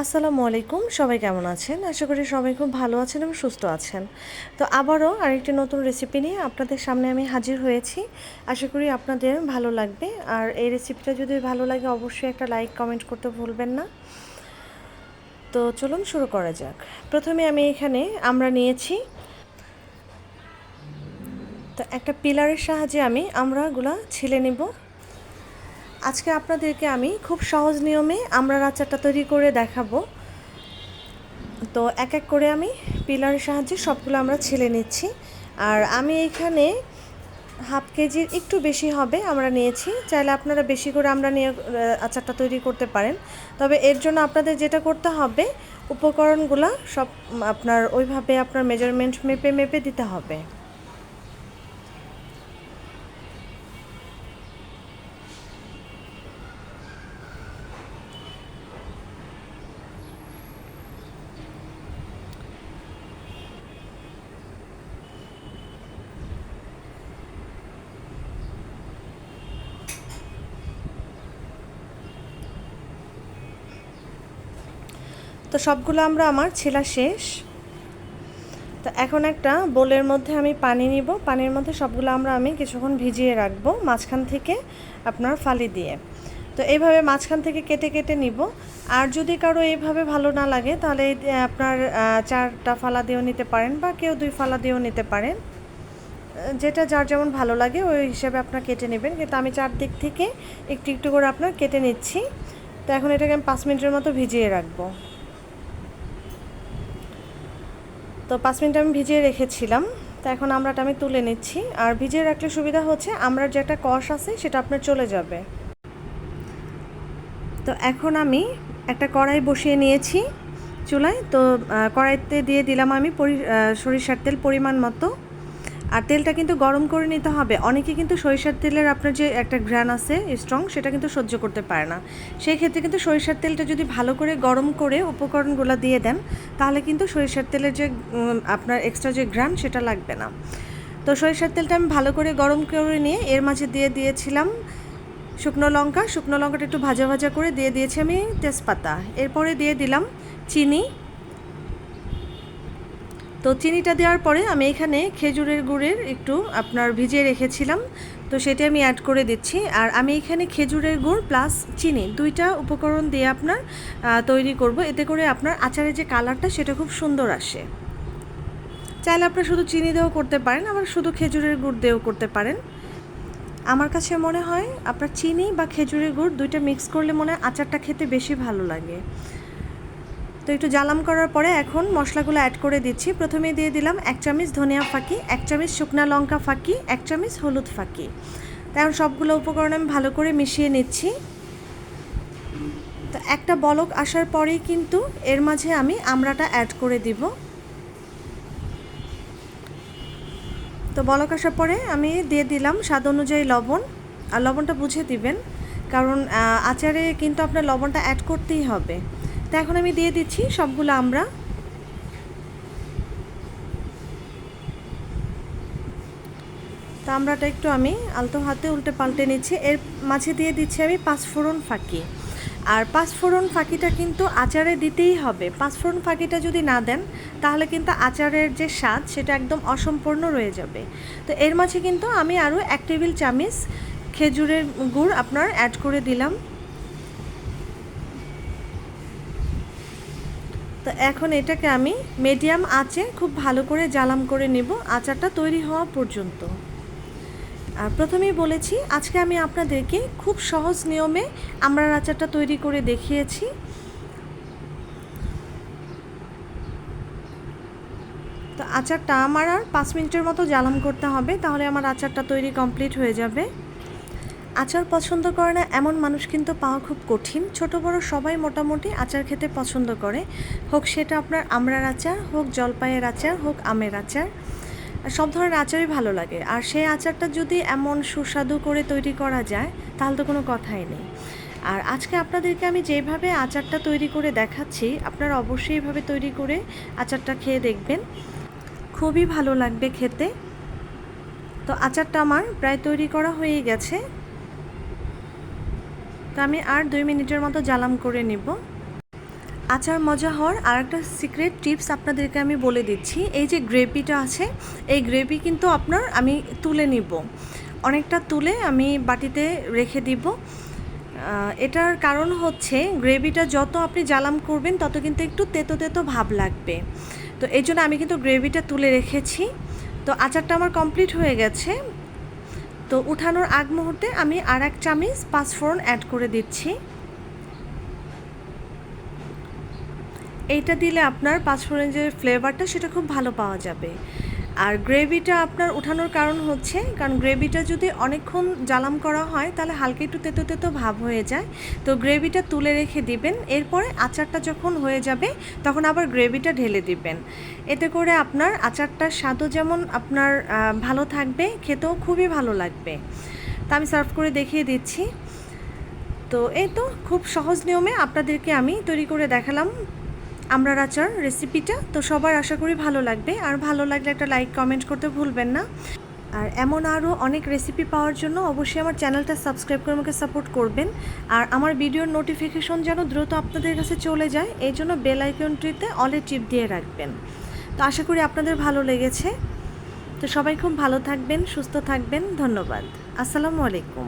আসসালামু আলাইকুম, সবাই কেমন আছেন? আশা করি সবাই খুব ভালো আছেন এবং সুস্থ আছেন। তো আবারও আরেকটি নতুন রেসিপি নিয়ে আপনাদের সামনে আমি হাজির হয়েছি। আশা করি আপনাদের ভালো লাগবে। আর এই রেসিপিটা যদি ভালো লাগে, অবশ্যই একটা লাইক কমেন্ট করতে ভুলবেন না। তো চলুন শুরু করা যাক। প্রথমে আমি এখানে আমরা নিয়েছি তো একটা পিলারের সাহায্যে আমি আমরাগুলা ছিলে নিব। আজকে আপনাদেরকে আমি খুব সহজ নিয়মে আমরা আচারটা তৈরি করে দেখাবো। তো এক এক করে আমি পিলারের সাহায্যে সবগুলো আমরা ছেলে নিচ্ছি। আর আমি এখানে হাফ কেজির একটু বেশি হবে আমরা নিয়েছি। চাইলে আপনারা বেশি করে আমরা নিয়ে আচারটা তৈরি করতে পারেন। তবে এর জন্য আপনাদের যেটা করতে হবে, উপকরণগুলো সব আপনার ওইভাবে আপনার মেজারমেন্ট মেপে মেপে দিতে হবে। তো সবগুলো আমরা আমার ছেলা শেষ। তো এখন একটা বোলের মধ্যে আমি পানি নিব। পানির মধ্যে সবগুলো আমরা আমি কিছুক্ষণ ভিজিয়ে রাখব মাঝখান থেকে আপনার ফালি দিয়ে। তো এইভাবে মাঝখান থেকে কেটে কেটে নিব। আর যদি কারও এইভাবে ভালো না লাগে, তাহলে আপনার চারটা ফালা দিয়েও নিতে পারেন বা কেউ দুই ফালা দিয়েও নিতে পারেন। যেটা যার যেমন ভালো লাগে, ওই হিসাবে আপনার কেটে নেবেন। কিন্তু আমি চারদিক থেকে একটু একটু করে আপনার কেটে নিচ্ছি। তো এখন এটাকে আমি পাঁচ মিনিটের মতো ভিজিয়ে রাখব। তো পাঁচ মিনিট আমি ভিজিয়ে রেখেছিলাম, তো এখন আমরাটা আমি তুলে নিচ্ছি। আর ভিজিয়ে রাখলে সুবিধা হচ্ছে, আমরার যে একটা কষ আছে, সেটা আপনার চলে যাবে। তো এখন আমি একটা কড়াই বসিয়ে নিয়েছি চুলায়। তো কড়াইতে দিয়ে দিলাম আমি সরিষার তেল পরিমাণ মতো। আর তেলটা কিন্তু গরম করে নিতে হবে। অনেকে কিন্তু সরিষার তেলের আপনার যে একটা ঘ্রাণ আছে স্ট্রং সেটা কিন্তু সহ্য করতে পারে না। সেই ক্ষেত্রে কিন্তু সরিষার তেলটা যদি ভালো করে গরম করে উপকরণগুলো দিয়ে দেন, তাহলে কিন্তু সরিষার তেলের যে আপনার এক্সট্রা যে ঘ্রাণ, সেটা লাগবে না। তো সরিষার তেলটা আমি ভালো করে গরম করে নিয়ে, এর মাঝে দিয়ে দিয়েছিলাম শুকনো লঙ্কা। শুকনো লঙ্কাটা একটু ভাজা ভাজা করে দিয়ে দিয়েছি আমি তেজপাতা। এরপরে দিয়ে দিলাম চিনি। তো চিনিটা দেওয়ার পরে আমি এখানে খেজুরের গুড়ের একটু আপনার ভিজিয়ে রেখেছিলাম। তো সেটা আমি অ্যাড করে দিচ্ছি। আর আমি এখানে খেজুরের গুড় প্লাস চিনি দুইটা উপকরণ দিয়ে আপনার তৈরি করব। এতে করে আপনার আচারের যে কালারটা সেটা খুব সুন্দর আসে। চাইলে আপনার শুধু চিনি দিয়েও করতে পারেন, আবার শুধু খেজুরের গুড় দিয়েও করতে পারেন। আমার কাছে মনে হয় আপনার চিনি বা খেজুরের গুড় দুইটা মিক্স করলে মনে হয় আচারটা খেতে বেশি ভালো লাগে। তো একটু জ্বালাম করার পরে এখন মশলাগুলো অ্যাড করে দিচ্ছি। প্রথমে দিয়ে দিলাম এক চামচ ধনিয়া ফাঁকি, এক চামচ শুকনা লঙ্কা ফাঁকি, এক চামচ হলুদ ফাঁকি। এখন সবগুলো উপকরণ আমি ভালো করে মিশিয়ে নিচ্ছি। তো একটা বলক আসার পরেই কিন্তু এর মাঝে আমি আমড়াটা অ্যাড করে দিব। তো বলক আসার পরে আমি দিয়ে দিলাম স্বাদ অনুযায়ী লবণ। আর লবণটা বুঝে দিবেন, কারণ আচারে কিন্তু আপনার লবণটা অ্যাড করতেই হবে। তো এখন আমি দিয়ে দিচ্ছি সবগুলো আমরা। তো আমরাটা একটু আমি আলতো হাতে উল্টে পাল্টে নিচ্ছি। এর মাঝে দিয়ে দিচ্ছি আমি পাঁচফোড়ন ফাঁকি। আর পাঁচফোড়ন ফাঁকিটা কিন্তু আচারে দিতেই হবে। পাঁচফোড়ন ফাঁকিটা যদি না দেন, তাহলে কিন্তু আচারের যে স্বাদ, সেটা একদম অসম্পূর্ণ রয়ে যাবে। তো এর মাঝে কিন্তু আমি আরও এক টেবিল চামিচ খেজুরের গুড় আপনার অ্যাড করে দিলাম। তো এখন এটাকে আমি মিডিয়াম আঁচে খুব ভালো করে জ্বালাম করে নেব, আচারটা তৈরি হওয়া পর্যন্ত। আর প্রথমেই বলেছি, আজকে আমি আপনাদেরকে খুব সহজ নিয়মে আমরা আচারটা তৈরি করে দেখিয়েছি। তো আচারটা আমার আর পাঁচ মিনিটের মতো জ্বালাম করতে হবে, তাহলে আমার আচারটা তৈরি কমপ্লিট হয়ে যাবে। আচার পছন্দ করে না এমন মানুষ কিন্তু পাওয়া খুব কঠিন। ছোট, বড় সবাই মোটামুটি আচার খেতে পছন্দ করে। হোক সেটা আপনার আমড়ার আচার, হোক জলপাইয়ের আচার, হোক আমের আচার। সব ধরনের আচারই ভালো লাগে। আর সেই আচারটা যদি এমন সুস্বাদু করে তৈরি করা যায়, তাহলে তো কোনো কথাই নেই। আর আজকে আপনাদেরকে আমি যেভাবে আচারটা তৈরি করে দেখাচ্ছি, আপনারা অবশ্যই এভাবে তৈরি করে আচারটা খেয়ে দেখবেন। খুবই ভালো লাগবে খেতে। তো আচারটা আমার প্রায় তৈরি করা হয়ে গেছে। তো আমি আর দুই মিনিটের মতো জ্বালাম করে নিব। আচার মজা হওয়ার আর একটা সিক্রেট টিপস আপনাদেরকে আমি বলে দিচ্ছি। এই যে গ্রেভিটা আছে, এই গ্রেভি কিন্তু আপনার আমি তুলে নিব। অনেকটা তুলে আমি বাটিতে রেখে দিব। এটার কারণ হচ্ছে গ্রেভিটা যত আপনি জ্বালাম করবেন, তত কিন্তু একটু তেতো তেতো ভাব লাগবে। তো এই জন্য আমি কিন্তু গ্রেভিটা তুলে রেখেছি। তো আচারটা আমার কমপ্লিট হয়ে গেছে। তো উঠানোর আগ মুহূর্তে আমি আর এক চামচ পাঁচফোড়ন অ্যাড করে দিচ্ছি। এইটা দিলে আপনার পাঁচফোড়নের যে ফ্লেভারটা সেটা খুব ভালো পাওয়া যাবে। আর গ্রেভিটা আপনার উঠানোর কারণ হচ্ছে, কারণ গ্রেভিটা যদি অনেকক্ষণ জ্বালাম করা হয়, তাহলে হালকা একটু তেতো তেতো ভাব হয়ে যায়। তো গ্রেভিটা তুলে রেখে দিবেন, এরপরে আচারটা যখন হয়ে যাবে, তখন আবার গ্রেভিটা ঢেলে দিবেন। এতে করে আপনার আচারটার স্বাদও যেমন আপনার ভালো থাকবে, খেতেও খুবই ভালো লাগবে। তা আমি সার্ভ করে দেখিয়ে দিচ্ছি। তো এই তো, খুব সহজ নিয়মে আপনাদেরকে আমি তৈরি করে দেখালাম। আমড়ার আচার রেসিপিটা তো সবার আশা করি ভালো লাগবে। আর ভালো লাগলে একটা লাইক কমেন্ট করতে ভুলবেন না। আর এমন আরও অনেক রেসিপি পাওয়ার জন্য অবশ্যই আমার চ্যানেলটা সাবস্ক্রাইব করে আমাকে সাপোর্ট করবেন। আর আমার ভিডিওর নোটিফিকেশন যেন দ্রুত আপনাদের কাছে চলে যায়, এই জন্য বেল আইকনটিতে অলে চিপ দিয়ে রাখবেন। তো আশা করি আপনাদের ভালো লেগেছে। তো সবাই খুব ভালো থাকবেন, সুস্থ থাকবেন। ধন্যবাদ। আসসালামু আলাইকুম।